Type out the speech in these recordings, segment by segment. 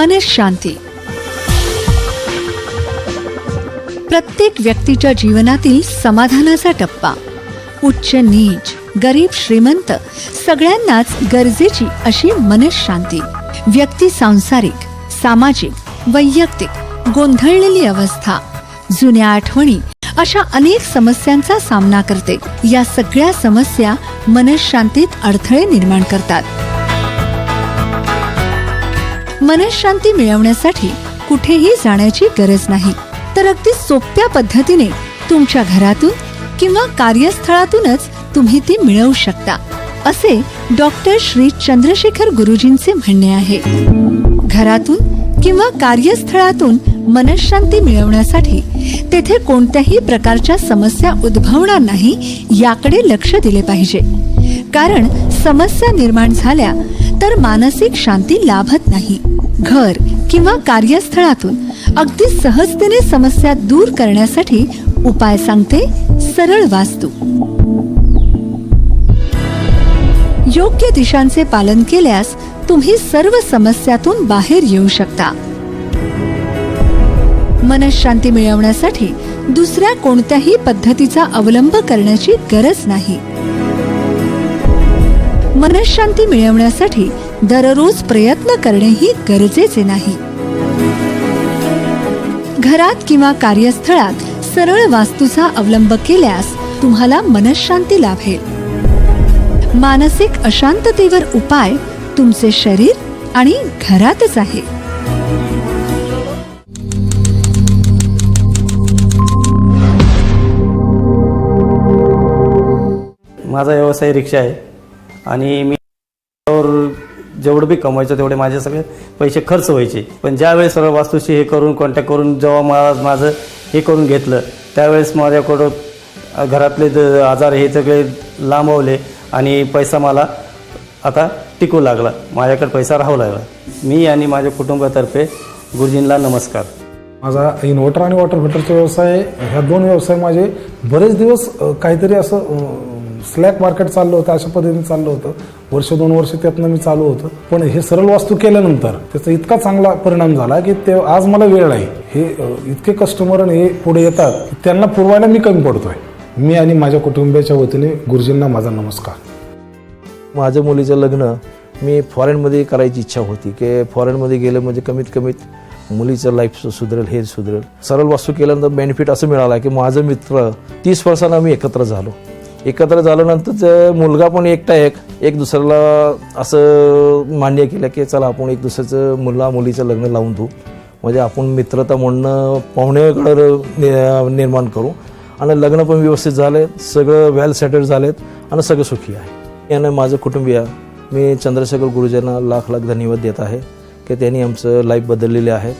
मनशांती प्रत्येक व्यक्तीच्या जीवनातील समाधानाचा टप्पा. उच्च नीच गरीब श्रीमंत सगळ्यांनाच गरजेची अशी मनशांती व्यक्ती सांसारिक सामाजिक वैयक्तिक गोंधळलेली अवस्था. जुन्या आठवणी अशा अनेक समस्यांचा सामना करते. या सगळ्या समस्या मनशांतीत अडथळे निर्माण करतात. मनशांती मिळवण्यासाठी कुठेही जाण्याची गरज नाही. तर अगदी सोप्या पद्धतीने तुमच्या घरातून किंवा कार्यस्थळातूनच तुम्ही ती मिळवू शकता असे डॉक्टर श्री चंद्रशेखर गुरुजींचे म्हणणे आहे. घरातून किंवा कार्यस्थळातून मनशांती मिळवण्यासाठी तेथे कोणत्याही प्रकारच्या समस्या उद्भवणार नाही याकडे लक्ष दिले पाहिजे. कारण समस्या निर्माण झाल्या तर मानसिक शांती लाभत नाही. घर किंवा कार्यस्थळातून अगदी सहजतेने समस्या दूर करण्यासाठी उपाय सांगते सरळ वास्तू. योग्य दिशांचे पालन केल्यास तुम्ही सर्व समस्यातून बाहेर येऊ शकता. मनशांती मिळवण्यासाठी दुसऱ्या कोणत्याही पद्धतीचा अवलंब करण्याची गरज नाही. मनशांती मिळवण्यासाठी दररोज प्रयत्न करणेही गरजेचे नाही. घरात किंवा कार्यस्थळात सरळ वास्तूचा अवलंब केल्यास तुम्हाला मनशांती लाभेल. मानसिक अशांततेवर उपाय तुमचे शरीर आणि घरातच आहे. माझा व्यवसाय रिक्षा आहे आणि मी जेवढं बी कमवायचं तेवढे माझे सगळे पैसे खर्च व्हायचे. पण ज्यावेळेस सर्व वास्तूशी हे करून कॉन्टॅक्ट करून जेव्हा मला माझं हे करून घेतलं त्यावेळेस माझ्याकडं घरातले द- आजार हे सगळे लांबवले आणि पैसा मला आता टिकू लागला. माझ्याकडे पैसा राहू लागला. मी आणि माझ्या कुटुंबातर्फे गुरुजींना नमस्कार. माझा इन्व्हर्टर आणि वॉटर फिल्टरचा व्यवसाय ह्या दोन व्यवसाय माझे बरेच दिवस काहीतरी असं स्लॅक मार्केट चाललं होतं अशा पद्धतीने चाललं होतं. वर्ष दोन वर्ष त्यातनं मी चालू होतं. पण हे सरळ वास्तू केल्यानंतर त्याचा इतका चांगला परिणाम झाला की ते आज मला वेळ नाही. हे इतके कस्टमर हे पुढे येतात त्यांना पुरवायला मी कमी पडतोय. मी आणि माझ्या कुटुंबियाच्या वतीने गुरुजींना माझा नमस्कार. माझ्या मुलीचं लग्न मी फॉरेनमध्ये करायची इच्छा होती की फॉरेनमध्ये गेलं म्हणजे कमीत कमीत मुलीचं लाईफ सुधरेल हे सुधरेल. सरळ वास्तू केल्यानंतर बेनिफिट असं मिळाला की माझं मित्र तीस वर्षांना आम्ही एकत्र झालो. एकत्र झाल्यानंतर मुलगा पण एकटा एक. एक दुसऱ्याला असं मान्य केलं की चला आपण एक दुसऱ्याचं मुला मुलीचं लग्न लावून देऊ. म्हणजे आपण मित्रता म्हणणं पाहुणेकडं नि- निर्माण करू. आणि लग्न पण व्यवस्थित झाले सगळं वेल सेटल झालेत आणि सगळं सुखी आहे. यानं माझं कुटुंबीय मी चंद्रशेखर गुरुजींना लाख लाख धन्यवाद देत आहे की त्यांनी आमचं लाईफ बदललेले आहे.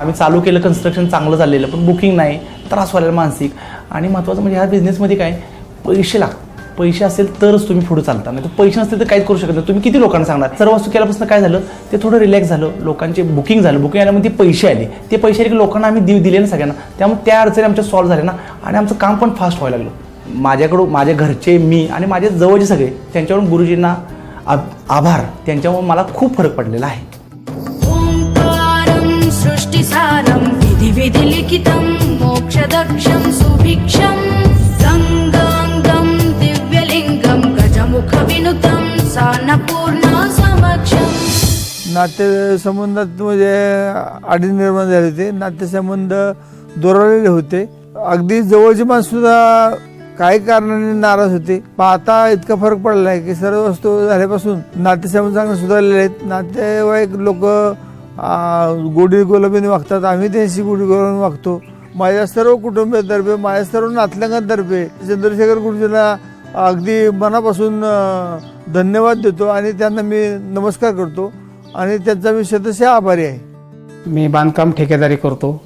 आम्ही चालू केलं कन्स्ट्रक्शन चांगलं झालेलं पण बुकिंग नाही त्रास व्हायला मानसिक. आणि महत्त्वाचं म्हणजे ह्या बिझनेसमध्ये काय पैसे लाग पैसे असेल तरच तुम्ही पुढे चालता. नाही तर पैसे नसतील तर काहीच करू शकत नाही. तुम्ही किती लोकांना सांगणार? सर्व वस्तू केल्यापासून काय झालं? ते थोडं रिलॅक्स झालं. लोकांचे बुकिंग झालं. बुकिंग आल्यामध्ये पैसे आले. ते पैसे आले की लोकांना आम्ही देव दिले ना सगळ्यांना. त्यामुळे त्या अडचणी आमच्या सॉल्व्ह झाल्या ना. आणि आमचं काम पण फास्ट व्हायला लागलं. माझ्याकडून माझ्या घरचे मी आणि माझे जवळचे सगळे त्यांच्याकडून गुरुजींना आभार. त्यांच्यामुळे मला खूप फरक पडलेला आहे. ओङ्कारं सृष्टिसारं विधिविधिलिखितं मोक्षदक्षं नातेसंबंधात म्हणजे अडी निर्माण झाले होते. नातेसंबंध दुरावलेले होते. अगदी जवळची माणसंसुद्धा काही कारणाने नाराज होते. पाहता आता इतका फरक पडला आहे की सर्व वस्तू झाल्यापासून नातेसंबंध चांगले सुधारलेले आहेत. नातेवाईक लोक गोडी गुलाबीने वागतात. आम्ही त्यांची गोडी गुलाबी वागतो. माझ्या सर्व कुटुंबियातर्फे माझ्या सर्व नातलंगांतर्फे चंद्रशेखर गुरुजींना अगदी मनापासून धन्यवाद देतो आणि त्यांना मी नमस्कार करतो. आणि त्यांचा मी शतशः आभारी आहे. मी बांधकाम ठेकेदारी करतो.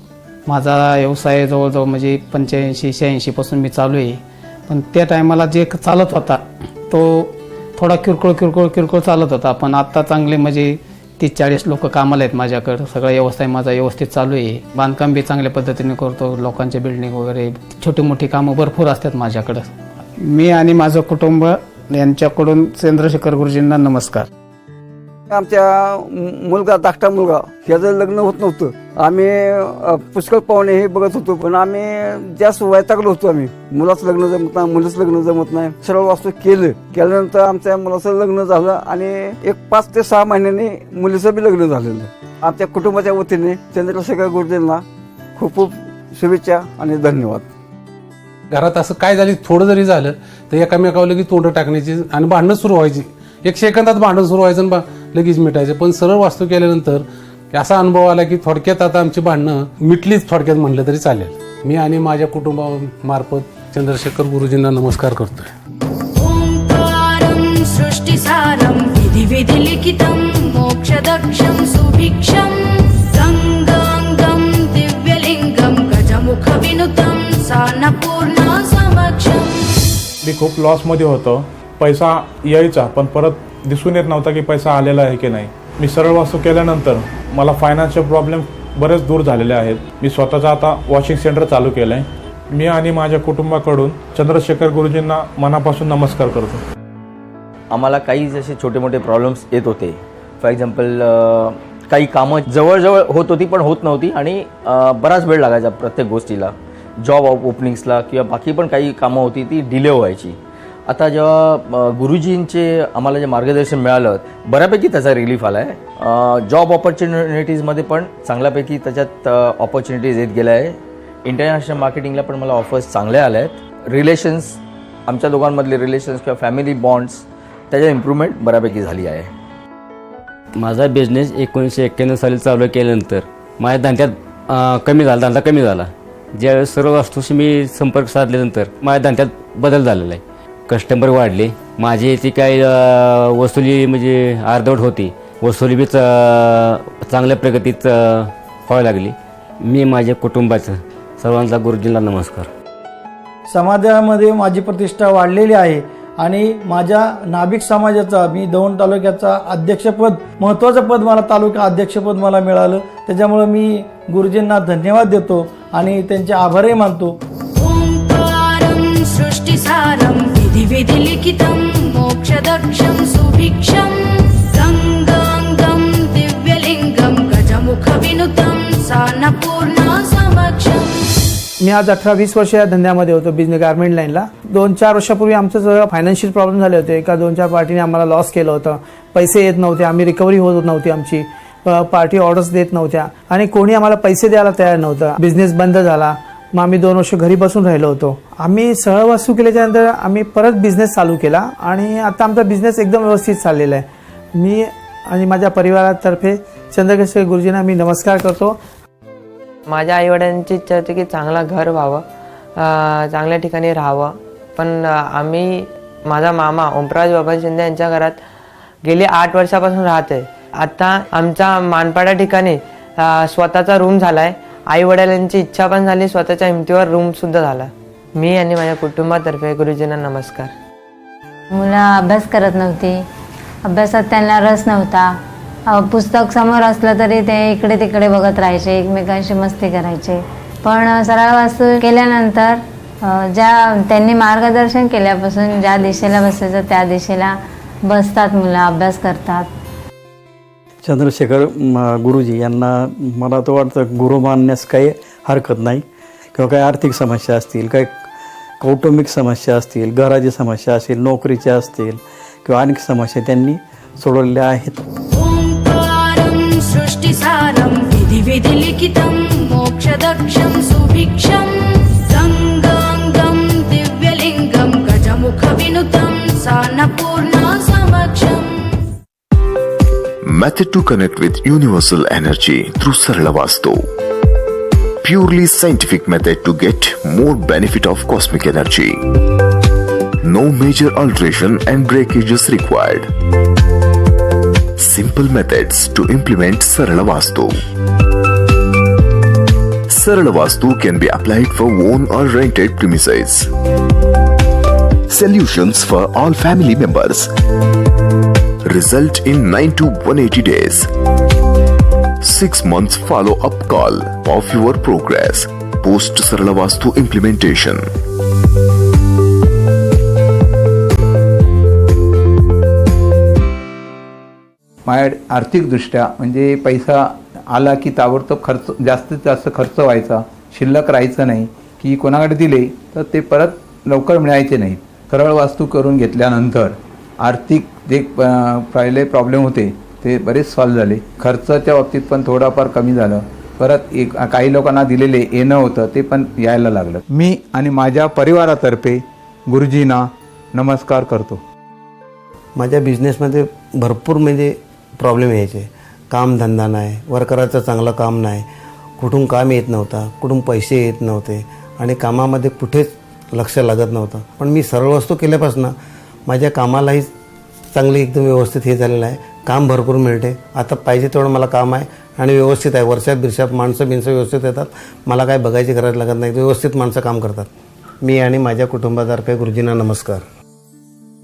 माझा व्यवसाय जवळजवळ म्हणजे पंच्याऐंशी शहाऐंशीपासून मी चालू आहे. पण त्या टायमाला जे चालत होता तो थोडा किरकोळ किरकोळ किरकोळ चालत होता. पण आत्ता चांगले म्हणजे तीस चाळीस लोक कामाला आहेत माझ्याकडं. सगळा व्यवसाय माझा व्यवस्थित चालू आहे. बांधकाम बी चांगल्या पद्धतीने करतो. लोकांचे बिल्डिंग वगैरे छोटी मोठी कामं भरपूर असतात माझ्याकडं. मी आणि माझं कुटुंब यांच्याकडून चंद्रशेखर गुरुजींना नमस्कार. आमच्या मुलगा धाकटा मुलगा ह्याचं लग्न होत नव्हतं आम्ही पुष्कळ पाहुणे हे बघत होतो पण आम्ही जास्त वैतागलो होतो आम्ही. मुलाचं लग्न जमत नाही मुलीचं लग्न जमत नाही. सरळ वास्तू केलं. केल्यानंतर आमच्या मुलाचं लग्न झालं आणि एक पाच ते सहा महिन्यांनी मुलीचं बी लग्न झालेलं. आमच्या कुटुंबाच्या वतीने चंद्रशेखर गुरुजींना खूप खूप शुभेच्छा आणि धन्यवाद. घरात असं काय झाली थोडं जरी झालं तर एकामेकावर लगेच तोंड टाकण्याची आणि भांडणं सुरू व्हायची. एक सेकंदात भांडण सुरू व्हायचं बा- लगेच मिटायचं. पण सरळ वास्तू केल्यानंतर असा अनुभव आला की थोडक्यात आता आमची भांडणं मिटलीच थोडक्यात म्हणलं तरी चालेल. मी आणि माझ्या कुटुंबामार्फत चंद्रशेखर गुरुजींना नमस्कार करतोय. ओङ्कारं सृष्टिसारं विधिविधिलिखितं मोक्षदक्षं सुभिक्षं गङ्गाङ्गं दिव्यलिङ्गं गजमुखविनुतं सान्नपूर्णा समक्षम् मी खूप लॉसमध्ये होतो. पैसा यायचा पण परत दिसून येत नव्हता की पैसा आलेला आहे की नाही. मी सरळ वास्तू केल्यानंतर मला फायनान्शियल प्रॉब्लेम बरेच दूर झालेले आहेत. मी स्वतःचं आता वॉशिंग सेंटर चालू केलं आहे मी आणि माझ्या कुटुंबाकडून चंद्रशेखर गुरुजींना मनापासून नमस्कार करतो. आम्हाला काही जसे छोटे मोठे प्रॉब्लेम्स येत होते. फॉर एक्झाम्पल काही कामं जवळजवळ होत होती पण होत नव्हती आणि बराच वेळ लागायचा प्रत्येक गोष्टीला. जॉब ओपनिंग्सला किंवा बाकी पण काही कामं होती ती डिले व्हायची. आता जेव्हा गुरुजींचे आम्हाला जे मार्गदर्शन मिळालं बऱ्यापैकी त्याचा रिलीफ आला आहे जॉब ऑपॉर्च्युनिटीजमध्ये पण चांगल्यापैकी त्याच्यात ऑपॉर्च्युनिटीज येत गेल्या आहे. इंटरनॅशनल मार्केटिंगला पण मला ऑफर्स चांगल्या आल्या आहेत रिलेशन्स आमच्या दोघांमधले रिलेशन्स किंवा फॅमिली बॉन्ड्स त्याच्यात इम्प्रूव्हमेंट बऱ्यापैकी झाली आहे. माझा बिझनेस एकोणीसशे एक्क्याण्णव साली चालू केल्यानंतर माझ्या धंद्यात कमी झाला धंदा कमी झाला. ज्यावेळेस सर्व वस्तूशी मी संपर्क साधल्यानंतर माझ्या धंद्यात बदल झालेला आहे. कस्टमर वाढले. माझी ती काही वसुली म्हणजे अर्धवट होती. वसुली बी चांगल्या प्रगतीत व्हायला लागली. मी माझ्या कुटुंबाचं सर्वांचा गुरुजींना नमस्कार. समाजामध्ये माझी प्रतिष्ठा वाढलेली आहे आणि माझ्या नाभिक समाजाचा मी दौंड तालुक्याचा अध्यक्षपद महत्त्वाचं पद मला तालुका अध्यक्षपद मला मिळालं. त्याच्यामुळं मी गुरुजींना धन्यवाद देतो आणि त्यांचे आभारही मानतो. विधिलिखितं मोक्षदक्षं सुभिक्षं। गङ्गाङ्गं दिव्यलिङ्गं गजमुखविनुतं सानपूर्णा समक्षम्। मी आज अठरा वीस वर्ष या धंद्यामध्ये होतो बिझनेस गार्मेंट लाईनला दोन चार वर्षापूर्वी आमचं जरा फायनान्शियल प्रॉब्लेम झाले होते. एका दोन चार पार्टीने आम्हाला लॉस केलं होतं. पैसे येत नव्हते आम्ही रिकव्हरी होत नव्हती आमची. पार्टी ऑर्डर्स देत नव्हत्या. आणि कोणी आम्हाला पैसे द्यायला तयार नव्हतं. बिझनेस बंद झाला. मग आम्ही दोन वर्ष घरी बसून राहिलो होतो. आम्ही सरळ वास्तू केल्याच्यानंतर आम्ही परत बिझनेस चालू केला आणि आता आमचा बिझनेस एकदम व्यवस्थित चाललेला आहे. मी आणि माझ्या परिवारातर्फे चंद्रकेश्वर गुरुजींना मी नमस्कार करतो. माझ्या आईवडिलांची इच्छा होती की चांगला घर व्हावं चांगल्या ठिकाणी राहावं. पण आम्ही माझा मामा ओमप्रकाश बाबा शिंदे यांच्या घरात गेली आठ वर्षापासून राहते आता आमच्या मानपाडा ठिकाणी स्वतःचा रूम झाला आहे आई वडिलांची इच्छा पण झाली स्वतःच्या हिमतीवर रूमसुद्धा झाला. मी आणि माझ्या कुटुंबातर्फे गुरुजींना नमस्कार. मुलं अभ्यास करत नव्हती. अभ्यासात त्यांना रस नव्हता. अ, पुस्तक समोर असलं तरी ते इकडे तिकडे बघत राहायचे एकमेकांशी मस्ती करायचे. पण सरळ वास्तू केल्यानंतर अ, ज्या त्यांनी मार्गदर्शन केल्यापासून ज्या दिशेला बसायचं त्या दिशेला बसतात मुलं अभ्यास करतात. चंद्रशेखर गुरुजी यांना मला तो वाटतं गुरु मानण्यास काही हरकत नाही किंवा काही आर्थिक समस्या असतील काही कौटुंबिक समस्या असतील घराची समस्या असतील नोकरीच्या असतील किंवा अनेक समस्या त्यांनी सोडवलेल्या आहेत. ओङ्कारं सृष्टिसारं विधिविधिलिखितं मोक्षदक्षं Method to connect with universal energy through Sarala Vastu. Purely scientific method to get more benefit of cosmic energy. No major alteration and breakages required. Simple methods to implement Sarala Vastu. Sarala Vastu can be applied for own or rented premises. Solutions for all family members result in 9 to 180 days. 6 months follow up call of your progress. Post Saralavastu implementation. माझ्या आर्थिकदृष्ट्या म्हणजे पैसा आला की ताबडतोब खर्च जास्तीत जास्त खर्च व्हायचा. शिल्लक राहायचं नाही. की कोणाकडे दिले तर ते परत लवकर मिळायचे नाहीत. सरळ वास्तू करून घेतल्यानंतर. आर्थिक जे पहिले प्रॉब्लेम होते ते बरेच सॉल्व्ह झाले. खर्चाच्या बाबतीत पण थोडाफार कमी झालं. परत एक काही लोकांना दिलेले येणं होतं ते पण यायला लागलं. मी आणि माझ्या परिवारातर्फे गुरुजींना नमस्कार करतो. माझ्या बिझनेसमध्ये भरपूर म्हणजे प्रॉब्लेम यायचे. कामधंदा नाही वर्कराचं चांगलं काम नाही. कुठून काम येत नव्हता कुठून पैसे येत नव्हते आणि कामामध्ये कुठेच लक्ष लागत नव्हतं. पण मी सरळ वस्तू केल्यापासून माझ्या कामालाही चांगली एकदम व्यवस्थित हे झालेलं आहे. काम भरपूर मिळते. आता पाहिजे तेवढं मला काम आहे आणि व्यवस्थित आहे. वर्षात बिरशात माणसं बिनसं व्यवस्थित येतात. मला काय बघायची गरज लागत नाही. व्यवस्थित माणसं काम करतात. मी आणि माझ्या कुटुंबातर्फे गुरुजींना नमस्कार.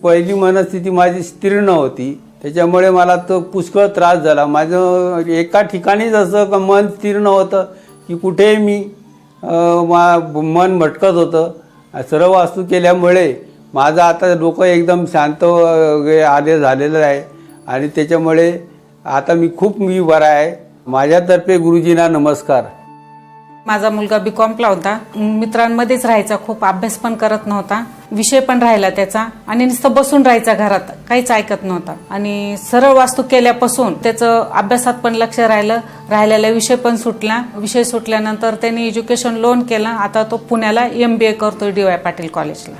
पहिली मनस्थिती माझी स्थिर नव्हती त्याच्यामुळे मला तो पुष्कळ त्रास झाला. माझं एका ठिकाणीच असं का मन स्थिर नव्हतं की कुठेही मी मा मन भटकत होतं. सर्व वास्तू केल्यामुळे माझं आता डोकं एकदम शांत वगैरे आले झालेलं आहे. आणि त्याच्यामुळे आता मी खूप मी बरा आहे. माझ्यातर्फे गुरुजींना नमस्कार. माझा मुलगा बी कॉमला होता. मित्रांमध्येच राहायचा खूप. अभ्यास पण करत नव्हता. विषय पण राहिला त्याचा. आणि नुसतं बसून राहायचा घरात. काहीच ऐकत नव्हता. आणि सरळ वास्तू केल्यापासून त्याचं अभ्यासात पण लक्ष राहिलं. राहिलेला विषय पण सुटला. विषय सुटल्यानंतर त्यांनी एज्युकेशन लोन केलं. आता तो पुण्याला एम बी ए करतोय डी वाय पाटील कॉलेजला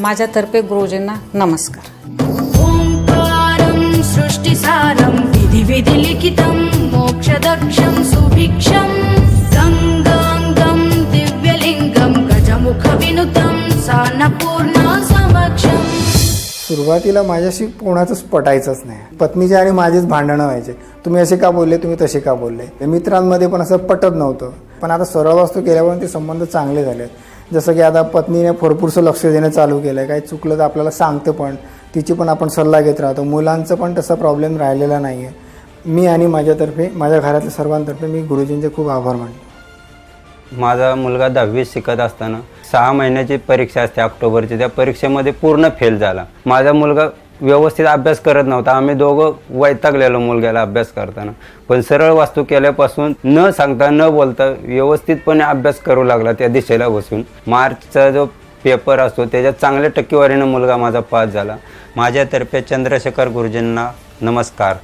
माझ्यातर्फे गुरुजींना नमस्कार. ओङ्कारं सृष्टिसारं विधिविधिलिखितं मोक्षदक्षं सुभिक्षं गङ्गाङ्गं दिव्यलिङ्गं गजमुखविनुतं सान्नपूर्णा समक्षम् सुरुवातीला माझ्याशी कोणाचंच पटायचंच नाही. पत्नीचे आणि माझेच भांडणं व्हायचे. तुम्ही असे का बोलले तुम्ही तसे का बोलले? मित्रांमध्ये पण असं पटत नव्हतं. पण आता सरळ वास्तू केल्यावर ते संबंध चांगले झाले जसं की आता पत्नीने भरपूरसं लक्ष देणं चालू केलं आहे काही चुकलं तर आपल्याला सांगतं पण. तिची पण आपण सल्ला घेत राहतो. मुलांचं पण तसा प्रॉब्लेम राहिलेला नाही आहे मी आणि माझ्यातर्फे माझ्या घरातल्या सर्वांतर्फे मी गुरुजींचे खूप आभार मानतो. माझा मुलगा दहावीत शिकत असताना सहा महिन्याची परीक्षा असते ऑक्टोबरची. त्या परीक्षेमध्ये पूर्ण फेल झाला. माझा मुलगा व्यवस्थित अभ्यास करत नव्हता. आम्ही दोघं वैतागलेलो मुलग्याला अभ्यास करताना. पण सरळ वास्तू केल्यापासून न सांगता न बोलता व्यवस्थितपणे अभ्यास करू लागला त्या दिशेला बसून. मार्चचा जो पेपर असतो त्याच्यात चांगल्या टक्केवारीनं मुलगा माझा पास झाला. माझ्यातर्फे चंद्रशेखर गुरुजींना नमस्कार.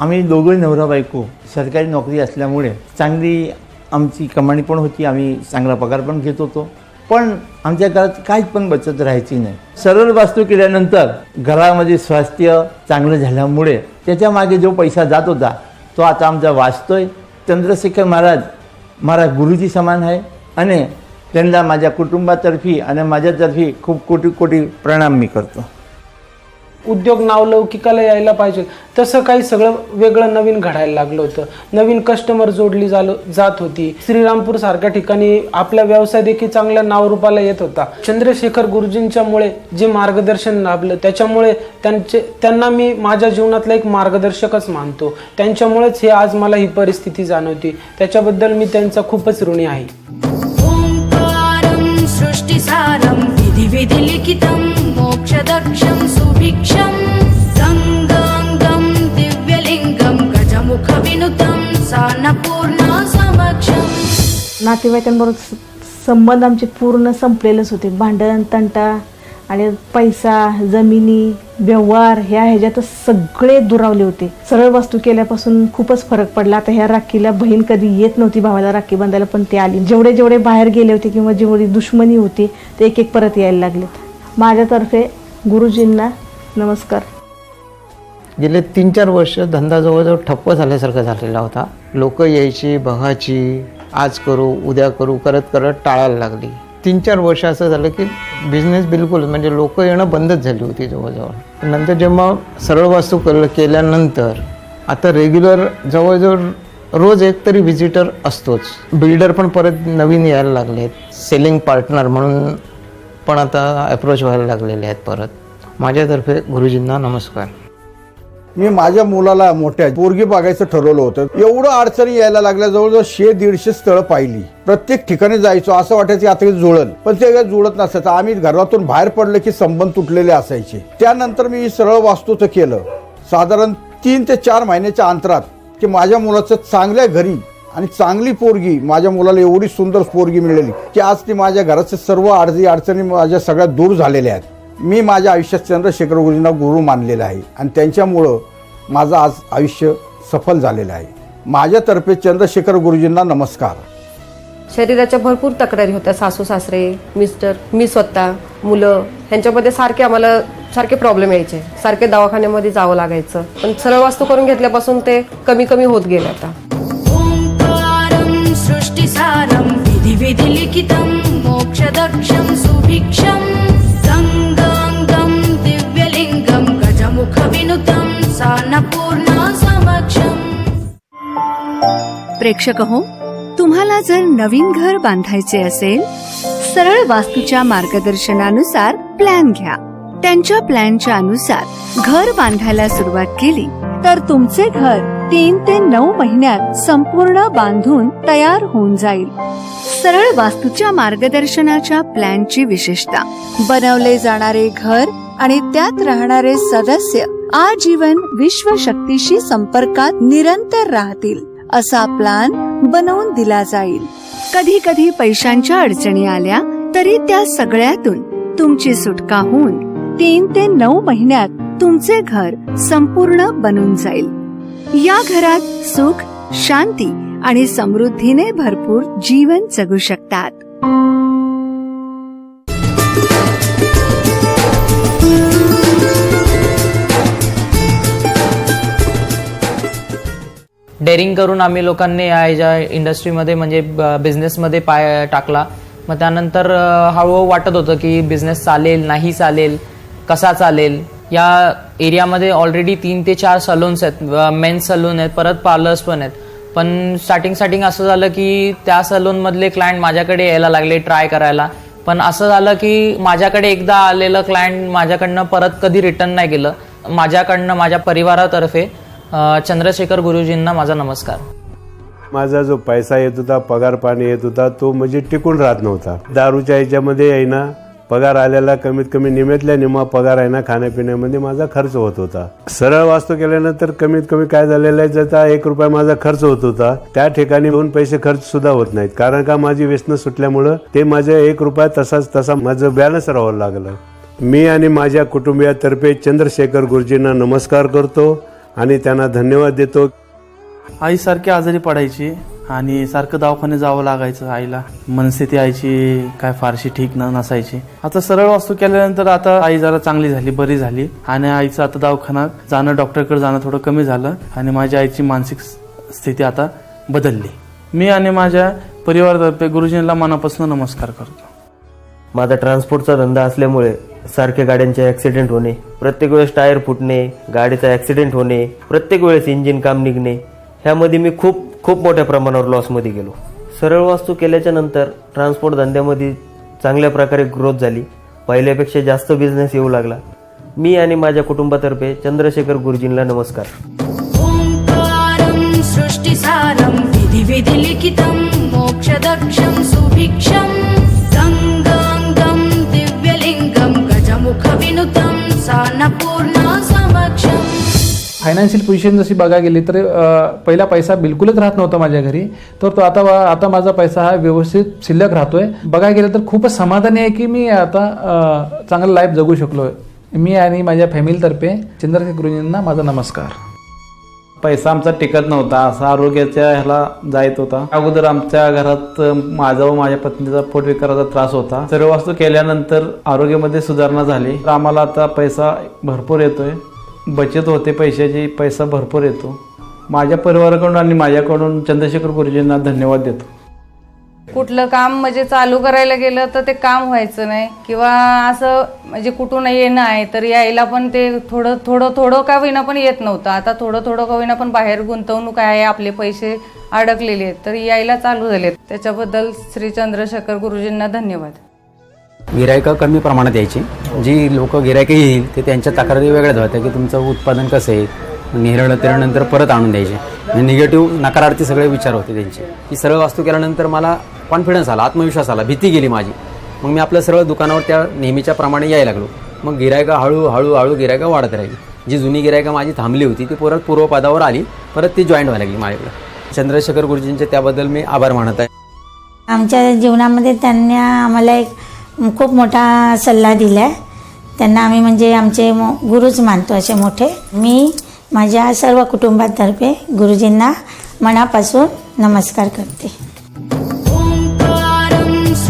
आम्ही दोघं नवरा बायको सरकारी नोकरी असल्यामुळे चांगली आमची कमाणी पण होती आम्ही चांगला पगार पण घेत होतो. पण आमच्या घरात काहीच पण बचत राहायची नाही. सरळ वास्तू केल्यानंतर घरामध्ये स्वास्थ्य चांगलं झाल्यामुळे त्याच्यामागे जो पैसा जात होता तो आता आमचा वाचतोय. चंद्रशेखर महाराज महाराज गुरुजी समान आहे आणि त्यांना माझ्या कुटुंबातर्फी आणि माझ्यातर्फी खूप कोटी कोटी प्रणाम मी करतो. उद्योग नावलौकिकाला यायला पाहिजे. तसं काही सगळं वेगळं नवीन घडायला लागलं होतं. नवीन कस्टमर जोडली झालो जात होती. श्रीरामपूर सारख्या ठिकाणी आपला व्यवसाय देखील चांगल्या नावरूपाला येत होता. चंद्रशेखर गुरुजींच्यामुळे जे मार्गदर्शन लाभलं त्याच्यामुळे त्यांचे त्यांना मी माझ्या जीवनातला एक मार्गदर्शकच मानतो. त्यांच्यामुळेच हे आज मला ही परिस्थिती जाणवती. त्याच्याबद्दल मी त्यांचा खूपच ऋणी आहे. ओङ्कारं सृष्टिसारं विधिविधिलिखितं मोक्षदक्षं सुभिक्षं गङ्गाङ्गं दिव्यलिङ्गं गजमुखविनुतं सान्नपूर्णा समक्षम् नातेवाईकांबरोबर स- संबंध आमचे पूर्ण संपलेलेच होते भांडण तंटा आणि पैसा जमिनी व्यवहार ह्या ह्याच्यातच सगळे दुरावले होते. सरळ वस्तू केल्यापासून खूपच फरक पडला. आता ह्या राखीला बहीण कधी येत नव्हती भावाला राखी बांधायला पण ते आली. जेवढे जेवढे बाहेर गेले होते किंवा जेवढी दुश्मनी होती ते एक एक परत यायला लागलेत. माझ्यातर्फे गुरुजींना नमस्कार. गेले तीन चार वर्ष धंदा जवळजवळ ठप्प झाल्यासारखा झालेला होता. लोक यायची बघायची आज करू उद्या करू करत करत टाळायला लागली. तीन चार वर्ष असं झालं की बिझनेस बिलकुल म्हणजे लोक येणं बंदच झाली होती जवळजवळ. नंतर जेव्हा सरळ वास्तू केलं केल्यानंतर आता रेग्युलर जवळजवळ रोज एक तरी व्हिजिटर असतोच. बिल्डर पण परत नवीन यायला लागले आहेत सेलिंग पार्टनर म्हणून पण आता अप्रोच व्हायला लागलेले आहेत परत. माझ्यातर्फे गुरुजींना नमस्कार. मी माझ्या मुलाला मोठ्या पोरगी बघायचं ठरवलं होतं. एवढं अडचणी यायला लागल्या जवळजवळ शे दीडशे स्थळं पाहिली. प्रत्येक ठिकाणी जायचो असं वाटायचं आता जुळल. पण ते काही जुळत नसायचं. आम्ही घरातून बाहेर पडलं की संबंध तुटलेले असायचे. त्यानंतर मी सरळ वास्तूचं केलं. साधारण तीन ते चार महिन्याच्या अंतरात की माझ्या मुलाचं चांगल्या घरी आणि चांगली पोरगी माझ्या मुलाला एवढी सुंदर पोरगी मिळाली की आज ती माझ्या घराचे सर्व अडचणी अडचणी माझ्या सगळ्या दूर झालेल्या आहेत. मी माझ्या आयुष्यात चंद्रशेखर गुरुजींना गुरु मानलेला आहे. आणि त्यांच्यामुळं माझं आज आयुष्य सफल झालेलं आहे. माझ्यातर्फे चंद्रशेखर गुरुजींना नमस्कार. शरीराच्या भरपूर तक्रारी होत्या. सासू सासरे मिस्टर मी स्वतः मुलं ह्यांच्यामध्ये सारखे आम्हाला सारखे प्रॉब्लेम यायचे. सारखे दवाखान्यामध्ये जावं लागायचं. पण सरळ वास्तू करून घेतल्यापासून ते कमी कमी होत गेले आता. ओङ्कारं सृष्टिसारं विधि विधिलिखितं प्रेक्षक हो तुम्हाला जर नवीन घर बांधायचे असेल सरळ वास्तूच्या मार्गदर्शनानुसार प्लॅन घ्या. त्यांच्या प्लॅनच्या अनुसार घर बांधायला सुरुवात केली तर तुमचे घर तीन ते नऊ महिन्यात संपूर्ण बांधून तयार होऊन जाईल. सरळ वास्तूच्या मार्गदर्शनाच्या प्लॅनची विशेषता बनवले जाणारे घर आणि त्यात राहणारे सदस्य आजीवन विश्वशक्तीशी संपर्कात निरंतर राहतील. असा प्लान बनवून दिला जाईल. कधी कधी पैशांच्या अडचणी आल्या तरी त्या सगळ्यातून तुमची सुटका होऊन तीन ते नऊ महिन्यात तुमचे घर संपूर्ण बनून जाईल. या घरात सुख शांती आणि समृद्धीने भरपूर जीवन जगू शकतात. डेअरिंग करून आम्ही लोकांनी या ज्या इंडस्ट्रीमध्ये म्हणजे बिझनेसमध्ये पाय टाकला. मग त्यानंतर हळूहळू वाटत होतं की बिझनेस चालेल नाही चालेल कसा चालेल? या एरियामध्ये ऑलरेडी तीन ते चार सलून्स आहेत. मेन्स सलून आहेत परत पार्लर्स पण आहेत. पण स्टार्टिंग स्टार्टिंग असं झालं की त्या सलूनमधले क्लायंट माझ्याकडे यायला लागले ट्राय करायला. पण असं झालं की माझ्याकडे एकदा आलेलं क्लायंट माझ्याकडनं परत कधी रिटर्न नाही गेलं माझ्याकडनं माझ्या परिवारातर्फे. चंद्रशेखर गुरुजींना माझा नमस्कार. माझा जो पैसा येत होता पगार पाणी येत होता तो म्हणजे टिकून राहत नव्हता. दारूच्या ह्याच्यामध्ये आहे ना पगार आलेला कमीत कमी निम्यातल्या निम्मा पगार आहे ना खाण्यापिण्यामध्ये माझा खर्च होत होता. सरळ वास्तू केल्यानंतर कमीत कमी काय झालेलं आहे ज्याचा एक रुपया माझा खर्च होत होता त्या ठिकाणी दोन पैसे खर्च सुद्धा होत नाहीत. कारण का माझी व्यसन सुटल्यामुळं ते माझ्या एक रुपया तसाच तसा माझं बॅलन्स राहावं लागलं. मी आणि माझ्या कुटुंबियातर्फे चंद्रशेखर गुरुजींना नमस्कार करतो. आणि त्यांना धन्यवाद देतो. आई सारखी आजारी पडायची आणि सारखं दवाखाने जावं लागायचं आईला. मनस्थिती आईची काय फारशी ठीक न नसायची. आता सरळ वास्तू केल्यानंतर आता आई जरा चांगली झाली बरी झाली. आणि आईचं आता दवाखान्यात जाणं डॉक्टरकडे जाणं थोडं कमी झालं आणि माझ्या आईची मानसिक स्थिती आता बदलली. मी आणि माझ्या परिवारातर्फे गुरुजींना मनापासून नमस्कार करतो. माझा ट्रान्सपोर्टचा धंदा असल्यामुळे सारखे गाड्यांचे ॲक्सिडेंट होणे प्रत्येक वेळेस टायर फुटणे गाडीचा ॲक्सिडेंट होणे प्रत्येक वेळेस इंजिन काम निघणे ह्यामध्ये मी खूप खूप मोठ्या प्रमाणावर लॉसमध्ये गेलो. सरळ वास्तू केल्याच्यानंतर ट्रान्सपोर्ट धंद्यामध्ये चांगल्या प्रकारे ग्रोथ झाली. पहिल्यापेक्षा जास्त बिझनेस येऊ लागला. मी आणि माझ्या कुटुंबातर्फे चंद्रशेखर गुरुजींना नमस्कार. ओङ्कारं सृष्टिसारं विधि विधिलिखितं मोक्षदक्षं सुभिक्षं फायनान्शियल पोझिशन जशी बघायला गेली तर पहिला पैसा बिलकुलच राहत नव्हता माझ्या घरी. तर तो आता आता माझा पैसा हा व्यवस्थित शिल्लक राहतोय. बघायला गेलं तर खूपच समाधानी आहे की मी आता चांगलं लाईफ जगू शकलो मी आणि माझ्या फॅमिलीतर्फे चंद्रशेखर गुरुजींना माझा नमस्कार. पैसा आमचा टिकत नव्हता. असा आरोग्याच्या ह्याला जायत होता. अगोदर आमच्या घरात माझा व माझ्या पत्नीचा पोटविकाराचा त्रास होता. सर्व वास्तू केल्यानंतर आरोग्यामध्ये सुधारणा झाली. तर आम्हाला आता पैसा भरपूर येतोय. बचत होते पैशाची पैसा भरपूर येतो. माझ्या परिवाराकडून आणि माझ्याकडून चंद्रशेखर गुरुजींना धन्यवाद देतो. कुठलं काम म्हणजे चालू करायला गेलं तर ते काम व्हायचं नाही. किंवा असं म्हणजे कुठून येणं आहे तर यायला पण ते थोडं थोडं थोडं का होईना पण येत नव्हतं. आता थोडं थोडं का होईना पण बाहेर गुंतवणूक आहे आपले पैसे अडकलेले आहेत तर यायला चालू झालेत. त्याच्याबद्दल श्री चंद्रशेखर गुरुजींना धन्यवाद. गिरायकं कमी प्रमाणात यायची. जी लोक गिरायकं येईल ते त्यांच्या तक्रारी वेगळ्याच होत्या की तुमचं उत्पादन कसं आहे निरळलं त्यानंतर परत आणून द्यायचे. निगेटिव्ह नकारार्थी सगळे विचार होते त्यांचे. की सरळ वास्तू केल्यानंतर मला कॉन्फिडन्स आला आत्मविश्वास आला भीती गेली माझी. मग मी आपलं सरळ दुकानावर त्या नेहमीच्या प्रमाणे यायला लागलो. मग गिरायका हळू हळू हळू गिरायका वाढत राहिली. जी जुनी गिरायका माझी थांबली होती ती परत पूर्वपदावर आली परत ती जॉईंट व्हायला लागली माझ्याकडे. चंद्रशेखर गुरुजींचे त्याबद्दल मी आभार मानत आहे. आमच्या जीवनामध्ये त्यांनी आम्हाला एक खूप मोठा सल्ला दिला आहे त्यांना आम्ही म्हणजे आमचे मो गुरुच मानतो असे मोठे. मी माझ्या सर्व कुटुंबातर्फे गुरुजींना मनापासून नमस्कार करते.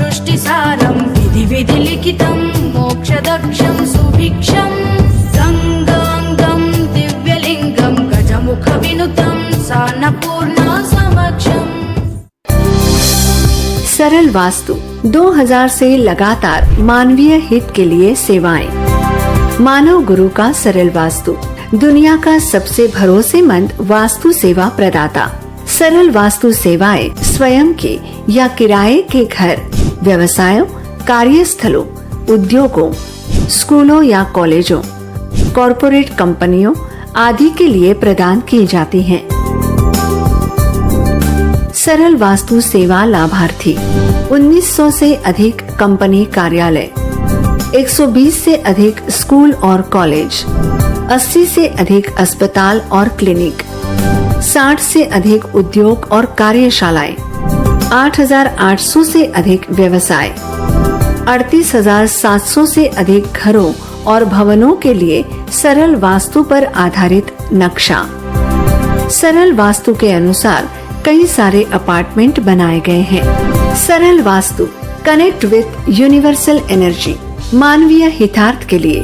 सृष्टिसारं विधिविधिलिखितं मोक्षदक्षं सुभिक्षं। गङ्गाङ्गं, दिव्यलिङ्गं गजमुखविनुतं सान्नपूर्णा समक्षम् सरल वास्तु 2000 से लगातार मानवीय हित के लिए सेवाएँ। मानव गुरु का सरल वास्तु, दुनिया का सबसे भरोसेमंद वास्तु सेवा प्रदाता। सरल वास्तु सेवाएँ स्वयं के या किराए के घर। व्यवसायों, कार्यस्थलों, उद्योगों, स्कूलों या कॉलेजों, कॉरपोरेट कंपनियों आदि के लिए प्रदान की जाती हैं। सरल वास्तु सेवा लाभार्थी 1900 से अधिक कंपनी कार्यालय 120 से अधिक स्कूल और कॉलेज 80 से अधिक अस्पताल और क्लिनिक 60 से अधिक उद्योग और कार्यशालाएँ। 8,800 से अधिक व्यवसाय। 38,700 से अधिक घरों और भवनों के लिए सरल वास्तु पर आधारित नक्शा। सरल वास्तु के अनुसार कई सारे अपार्टमेंट बनाए गए हैं। Saral Vastu connect with universal energy मानवीय हितार्थ के लिए।